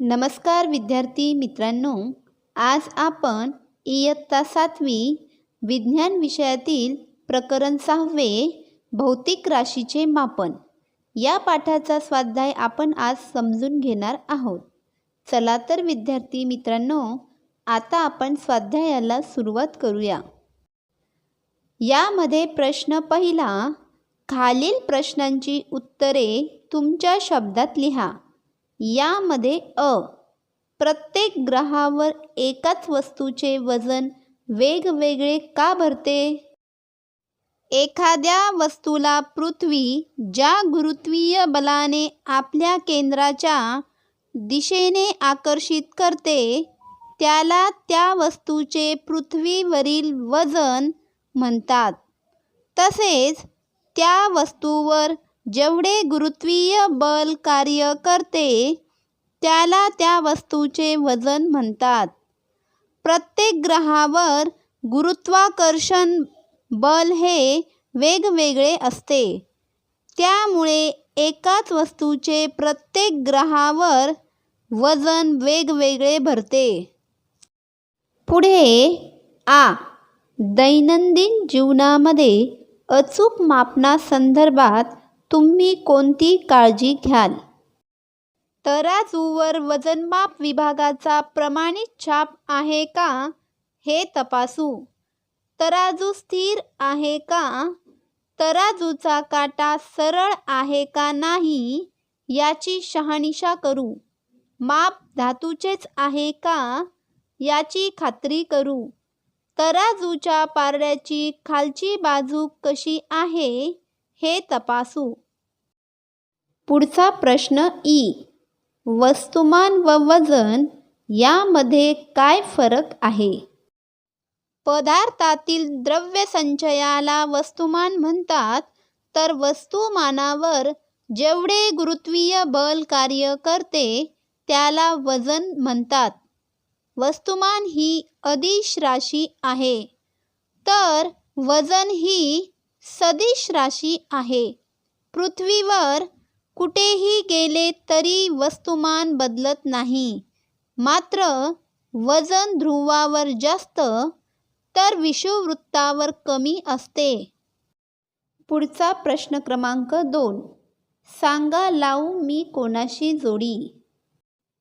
नमस्कार विद्यार्थी मित्रांनो आज आपण इयत्ता सातवी विज्ञान विषयातील प्रकरण सहावे भौतिक राशीचे मापन. या पाठाचा स्वाध्याय आपण आज समजून घेणार आहोत. चला तर विद्यार्थी मित्रांनो आता आपण स्वाध्यायाला सुरुवात करूया. यामध्ये प्रश्न पहिला खालील प्रश्नांची उत्तरे तुमच्या शब्दात लिहा. यामध्ये अ प्रत्येक ग्रहावर एकाच वस्तूचे वजन वेगवेगळे का भरते? एखाद्या वस्तूला पृथ्वी ज्या गुरुत्वीय बलाने आपल्या केंद्राच्या दिशेने आकर्षित करते त्याला त्या वस्तूचे पृथ्वीवरील वजन म्हणतात. तसेच त्या वस्तूवर जेवढे गुरुत्वीय बल कार्य करते त्याला त्या वस्तूचे वजन म्हणतात. प्रत्येक ग्रहावर गुरुत्वाकर्षण बल हे वेगवेगळे असते. त्यामुळे एकाच वस्तूचे प्रत्येक ग्रहावर वजन वेगवेगळे भरते. पुढे आ. दैनंदिन जीवनामध्ये अचूक मापनासंदर्भात तुम्ही कोणती काळजी घ्याल? तराजूवर वजनमाप विभागाचा प्रमाणित छाप आहे का? हे तपासू. तराजू स्थिर आहे का? तराजूचा काटा सरळ आहे का नाही? याची शहानिशा करू. माप धातूचेच आहे का? याची खात्री करू. तराजूच्या पारड्याची खालची बाजू कशी आहे? हे तपासू. पुढचा प्रश्न ई. वस्तुमान व वजन यामध्ये काय फरक आहे? पदार्थातील द्रव्य संचयाला वस्तुमान म्हणतात तर वस्तुमानावर जेवढे गुरुत्वीय बल कार्य करते त्याला वजन म्हणतात. वस्तुमान ही अदिश राशी आहे. तर वजन ही सदिश राशी आहे. पृथ्वीवर कुठेही गेले तरी वस्तुमान बदलत नाही. मात्र वजन ध्रुवावर जास्त तर विषुववृत्तावर कमी असते. पुढचा प्रश्न क्रमांक दोन. सांगा लावू मी कोणाशी जोडी?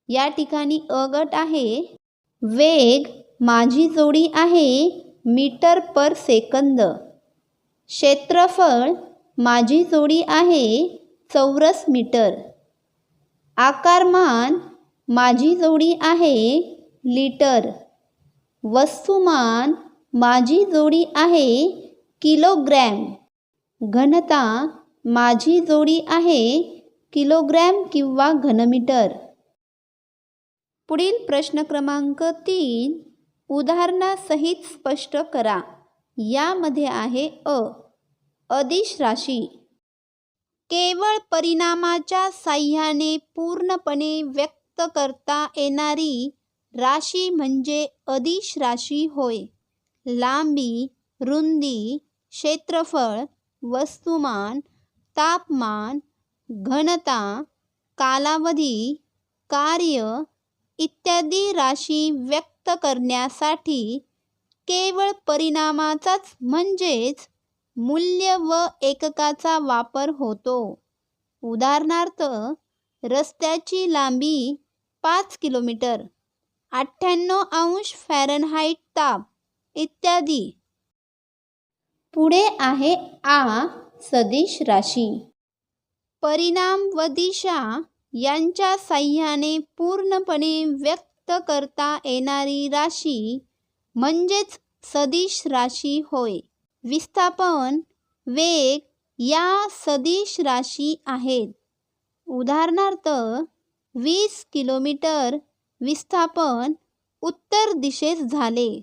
या ठिकाणी अ गट आहे. वेग माझी जोडी आहे मीटर पर सेकंद. क्षेत्रफळ माझी जोडी आहे चौरस मीटर. आकारमान माझी जोडी आहे लिटर. वस्तुमान माझी जोडी आहे किलोग्रॅम. घनता माझी जोडी आहे किलोग्रॅम किंवा घनमीटर. पुढील प्रश्न क्रमांक तीन उदाहरणासहित स्पष्ट करा. यामध्ये आहे अ. अदिश राशी. केवळ परिणामाच्या साह्याने पूर्णपणे व्यक्त करता येणारी राशी म्हणजे अदिश राशी होय. लांबी रुंदी क्षेत्रफळ वस्तुमान तापमान घनता कालावधी कार्य इत्यादी राशी व्यक्त करण्यासाठी केवळ परिणामाचाच म्हणजेच मूल्य व एककाचा वापर होतो. उदाहरणार्थ रस्त्याची लांबी पाच किलोमीटर अठ्ठ्याण्णव अंश फॅरनहाईट ताप इत्यादी. पुढे आहे आ सदिश राशी. परिणाम व दिशा यांच्या साह्याने पूर्णपणे व्यक्त करता येणारी राशी म्हणजेच सदिश राशी होय. विस्थापन वेग या सदिश राशी आहेत. उदाहरणार्थ वीस किलोमीटर विस्थापन उत्तर दिशेस झाले.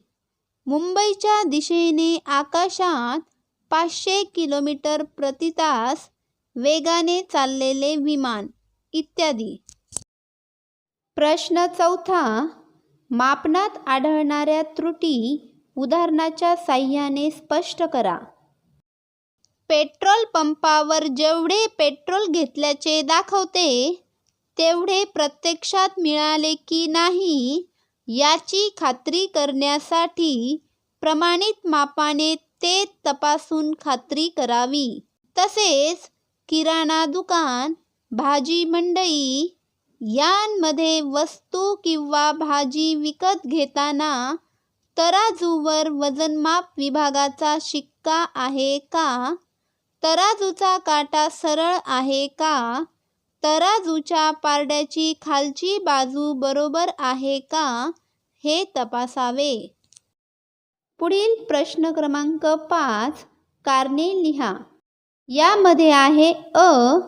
मुंबईच्या दिशेने आकाशात पाचशे किलोमीटर प्रति तास वेगाने चाललेले विमान इत्यादी. प्रश्न चौथा मापनात आढळणाऱ्या त्रुटी उदाहरणाच्या साह्याने स्पष्ट करा. पेट्रोल पंपावर जेवढे पेट्रोल घेतल्याचे दाखवते तेवढे प्रत्यक्षात मिळाले की नाही याची खात्री करण्यासाठी प्रमाणित मापाने ते तपासून खात्री करावी. तसेच किराणा दुकान भाजी मंडई यांमध्ये वस्तू किंवा भाजी विकत घेताना तराजूवर वजनमाप विभागाचा शिक्का आहे का? तराजूचा काटा सरळ आहे का? तराजूच्या पारड्याची खालची बाजू बरोबर आहे का? हे तपासावे. पुढील प्रश्न क्रमांक पाच कारणे लिहा. यामध्ये आहे अ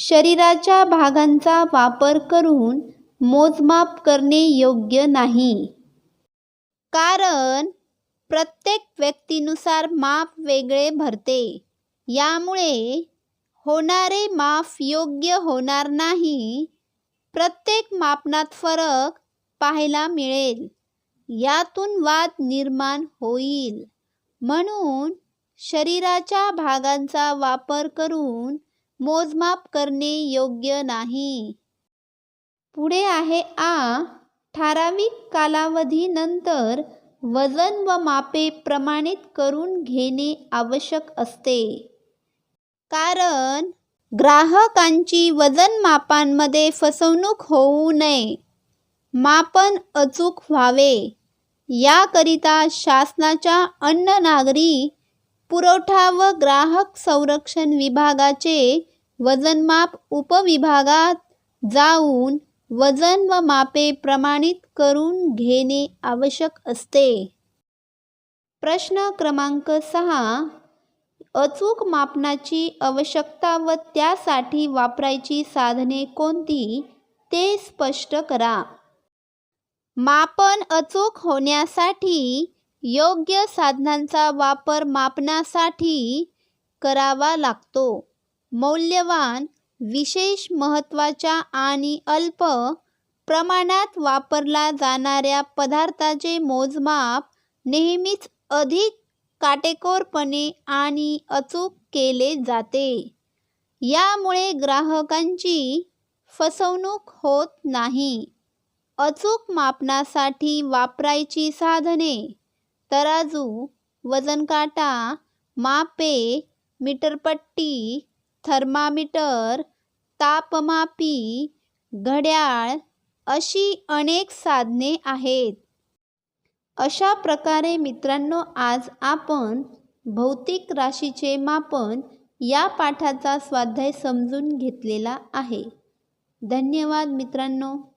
शरीराच्या भागांचा वापर करून मोजमाप करणे योग्य नाही. कारण प्रत्येक व्यक्तीनुसार माप वेगळे भरते. यामुळे होणारे माप योग्य होणार नाही. प्रत्येक मापनात फरक पाहायला मिळेल. यातून वाद निर्माण होईल. म्हणून शरीराच्या भागांचा वापर करून मोजमाप करणे योग्य नाही. पुढे आहे आ ठराविक कालावधीनंतर वजन व मापे प्रमाणित करून घेणे आवश्यक असते. कारण ग्राहकांची वजन मापांमध्ये फसवणूक होऊ नये. मापन अचूक व्हावे. याकरिता शासनाच्या अन्न नागरी पुरवठा व ग्राहक संरक्षण विभागाचे वजनमाप उपविभागात जाऊन वजन व मापे प्रमाणित करून घेणे आवश्यक असते. प्रश्न क्रमांक सहा अचूक मापनाची आवश्यकता व त्यासाठी वापरायची साधने कोणती ते स्पष्ट करा. मापन अचूक होण्यासाठी योग्य साधनांचा वापर मापनासाठी करावा लागतो. मौल्यवान विशेष महत्त्वाच्या आणि अल्प प्रमाणात वापरला जाणाऱ्या पदार्थाचे मोजमाप नेहमीच अधिक काटेकोरपणे आणि अचूक केले जाते. यामुळे ग्राहकांची फसवणूक होत नाही. अचूक मापनासाठी वापरायची साधने तराजू वजन काटा मापे मीटरपट्टी थर्मामीटर तापमापी घड्याळ अशी अनेक साधने आहेत. अशा प्रकारे मित्रांनो आज आपण भौतिक राशीचे मापन या पाठाचा स्वाध्याय समजून घेतलेला आहे. धन्यवाद मित्रांनो.